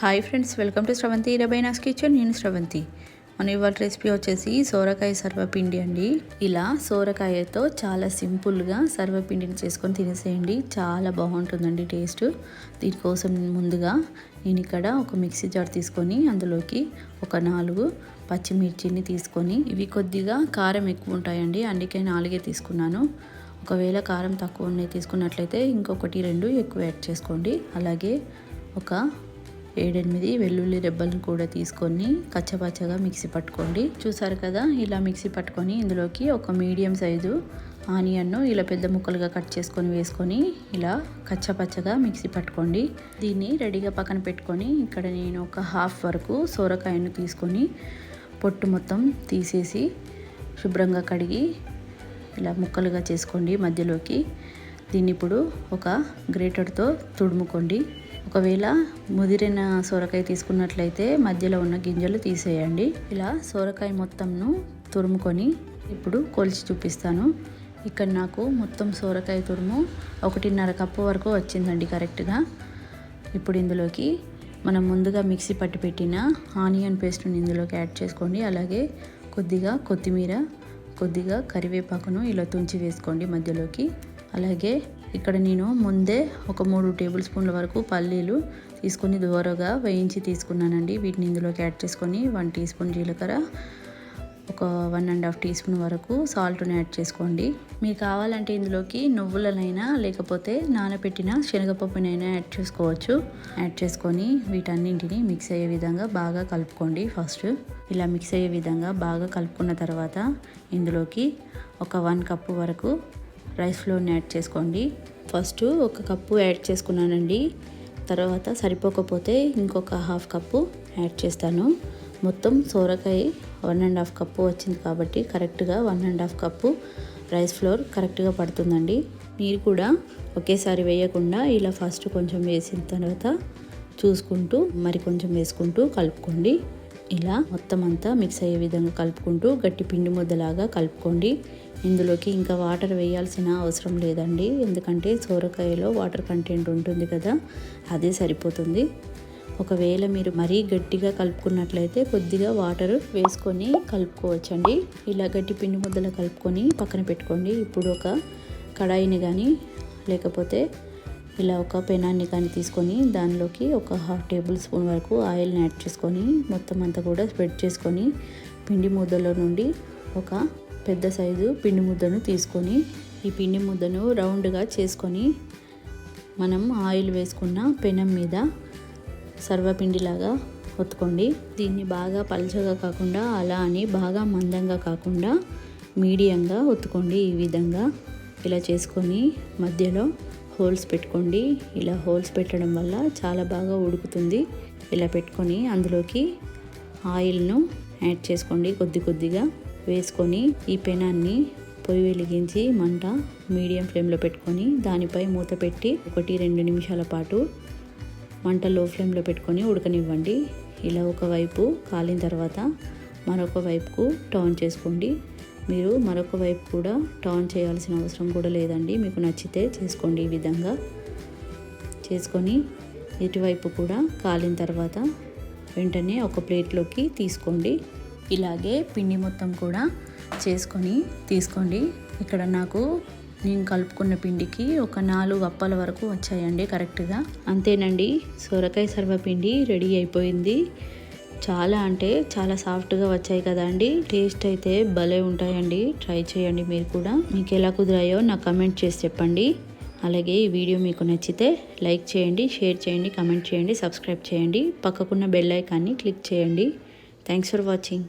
Hi friends welcome to Sravanthi రబైనాస్ kitchen. నేను శ్రవంతి మన ఇవాళ రెసిపీ వచ్చేసి సోరకాయ సర్వపిండి అండి. ఇలా సోరకాయతో చాలా సింపుల్గా సర్వపిండిని చేసుకొని తినేసేయండి. చాలా బాగుంటుందండి టేస్ట్. దీనికోసం ముందుగా నేను ఇక్కడ ఒక మిక్సీ జార్ తీసుకొని అందులోకి ఒక నాలుగు పచ్చిమిర్చిని తీసుకొని ఇవి కొద్దిగా కారం ఎక్కువ ఉంటాయండి అందుకే నాలుగే తీసుకున్నాను. ఒకవేళ కారం తక్కువ ఉన్నాయి తీసుకున్నట్లయితే ఇంకొకటి రెండు ఎక్కువ యాడ్ చేసుకోండి. అలాగే ఒక ఏడెనిమిది వెల్లుల్లి రెబ్బలను కూడా తీసుకొని కచ్చపచ్చగా మిక్సీ పట్టుకోండి. చూసారు కదా ఇలా మిక్సీ పట్టుకొని ఇందులోకి ఒక మీడియం సైజు ఆనియన్ను ఇలా పెద్ద ముక్కలుగా కట్ చేసుకొని వేసుకొని ఇలా కచ్చపచ్చగా మిక్సీ పట్టుకోండి. దీన్ని రెడీగా పక్కన పెట్టుకొని ఇక్కడ నేను ఒక హాఫ్ వరకు సోరకాయను తీసుకొని పొట్టు మొత్తం తీసేసి శుభ్రంగా కడిగి ఇలా ముక్కలుగా చేసుకోండి. మధ్యలోకి దీన్ని ఇప్పుడు ఒక గ్రేటర్తో తుడుముకోండి. ఒకవేళ ముదిరిన సొరకాయ తీసుకున్నట్లయితే మధ్యలో ఉన్న గింజలు తీసేయండి. ఇలా సొరకాయ మొత్తంను తురుముకొని ఇప్పుడు కొలిచి చూపిస్తాను. ఇక్కడ నాకు మొత్తం సోరకాయ తురుము ఒకటిన్నర కప్పు వరకు వచ్చిందండి కరెక్ట్గా. ఇప్పుడు ఇందులోకి మనం ముందుగా మిక్సీ పట్టి పెట్టిన ఆనియన్ పేస్ట్ని ఇందులోకి యాడ్ చేసుకోండి. అలాగే కొద్దిగా కొత్తిమీర కొద్దిగా కరివేపాకును ఇలా తుంచి వేసుకోండి మధ్యలోకి. అలాగే ఇక్కడ నేను ముందే ఒక మూడు టేబుల్ స్పూన్ల వరకు పల్లీలు తీసుకొని దూరగా వేయించి తీసుకున్నానండి. వీటిని ఇందులోకి యాడ్ చేసుకొని వన్ టీ స్పూన్ జీలకర్ర ఒక one and half teaspoon వరకు సాల్ట్ని యాడ్ చేసుకోండి. మీకు కావాలంటే ఇందులోకి నువ్వులనైనా లేకపోతే నానబెట్టిన శనగపప్పునైనా యాడ్ చేసుకోవచ్చు. యాడ్ చేసుకొని వీటన్నింటిని మిక్స్ అయ్యే విధంగా బాగా కలుపుకోండి ఫస్ట్. ఇలా మిక్స్ అయ్యే విధంగా బాగా కలుపుకున్న తర్వాత ఇందులోకి ఒక వన్ కప్పు వరకు రైస్ ఫ్లోర్ని యాడ్ చేసుకోండి. ఫస్ట్ ఒక కప్పు యాడ్ చేసుకున్నానండి. తర్వాత సరిపోకపోతే ఇంకొక హాఫ్ కప్పు యాడ్ చేస్తాను. మొత్తం సోరకాయ వన్ అండ్ హాఫ్ కప్పు వచ్చింది కాబట్టి కరెక్ట్గా one and half cup rice flour కరెక్ట్గా పడుతుందండి. మీరు కూడా ఒకేసారి వేయకుండా ఇలా ఫస్ట్ కొంచెం వేసిన తర్వాత చూసుకుంటూ మరి కొంచెం వేసుకుంటూ కలుపుకోండి. ఇలా మొత్తం అంతా మిక్స్ అయ్యే విధంగా కలుపుకుంటూ గట్టి పిండి ముద్దలాగా కలుపుకోండి. ఇందులోకి ఇంకా వాటర్ వేయాల్సిన అవసరం లేదండి. ఎందుకంటే సోరకాయలో వాటర్ కంటెంట్ ఉంటుంది కదా అదే సరిపోతుంది. ఒకవేళ మీరు మరీ గట్టిగా కలుపుకున్నట్లయితే కొద్దిగా వాటర్ వేసుకొని కలుపుకోవచ్చండి. ఇలా గట్టి పిండి ముద్దలు కలుపుకొని పక్కన పెట్టుకోండి. ఇప్పుడు ఒక కడాయిని కానీ లేకపోతే ఇలా ఒక పెనాన్ని కానీ తీసుకొని దానిలోకి ఒక హాఫ్ టేబుల్ స్పూన్ వరకు ఆయిల్ని యాడ్ చేసుకొని మొత్తం అంతా కూడా స్ప్రెడ్ చేసుకొని పిండి ముద్దలో నుండి ఒక పెద్ద సైజు పిండి ముద్దను తీసుకొని ఈ పిండి ముద్దను రౌండ్గా చేసుకొని మనం ఆయిల్ వేసుకున్న పెనం మీద సర్వపిండిలాగా ఒత్తుకోండి. దీన్ని బాగా పలచగా కాకుండా అలా అని బాగా మందంగా కాకుండా మీడియంగా ఒత్తుకోండి. ఈ విధంగా ఇలా చేసుకొని మధ్యలో హోల్స్ పెట్టుకోండి. ఇలా హోల్స్ పెట్టడం వల్ల చాలా బాగా ఉడుకుతుంది. ఇలా పెట్టుకొని అందులోకి ఆయిల్ను యాడ్ చేసుకోండి కొద్ది కొద్దిగా. వేసుకొని ఈ పెనాన్ని పొయ్యి వెలిగించి మంట మీడియం ఫ్లేమ్లో పెట్టుకొని దానిపై మూత పెట్టి ఒకటి రెండు నిమిషాల పాటు మంట లో ఫ్లేమ్లో పెట్టుకొని ఉడకనివ్వండి. ఇలా ఒకవైపు కాలిన తర్వాత మరొక వైపుకు టర్న్ చేసుకోండి. మీరు మరొక వైపు కూడా టర్న్ చేయాల్సిన అవసరం కూడా లేదండి. మీకు నచ్చితే చేసుకోండి ఈ విధంగా. చేసుకొని ఇటువైపు కూడా కాలిన తర్వాత వెంటనే ఒక ప్లేట్లోకి తీసుకోండి. ఇలాగే పిండి మొత్తం కూడా చేసుకొని తీసుకోండి. ఇక్కడ నాకు నేను కలుపుకున్న పిండికి ఒక నాలుగు అప్పల వరకు వచ్చాయండి కరెక్ట్గా. అంతేనండి సొరకాయ సర్వపిండి రెడీ అయిపోయింది. చాలా అంటే చాలా సాఫ్ట్గా వచ్చాయి కదా అండి. టేస్ట్ అయితే భలే ఉంటాయండి. ట్రై చేయండి మీరు కూడా. మీకు ఎలా కుదిరాయో నాకు కమెంట్ చేసి చెప్పండి. అలాగే ఈ వీడియో మీకు నచ్చితే లైక్ చేయండి షేర్ చేయండి కమెంట్ చేయండి సబ్స్క్రైబ్ చేయండి. పక్కకున్న బెల్ ఐకాన్ని క్లిక్ చేయండి. Thanks for watching.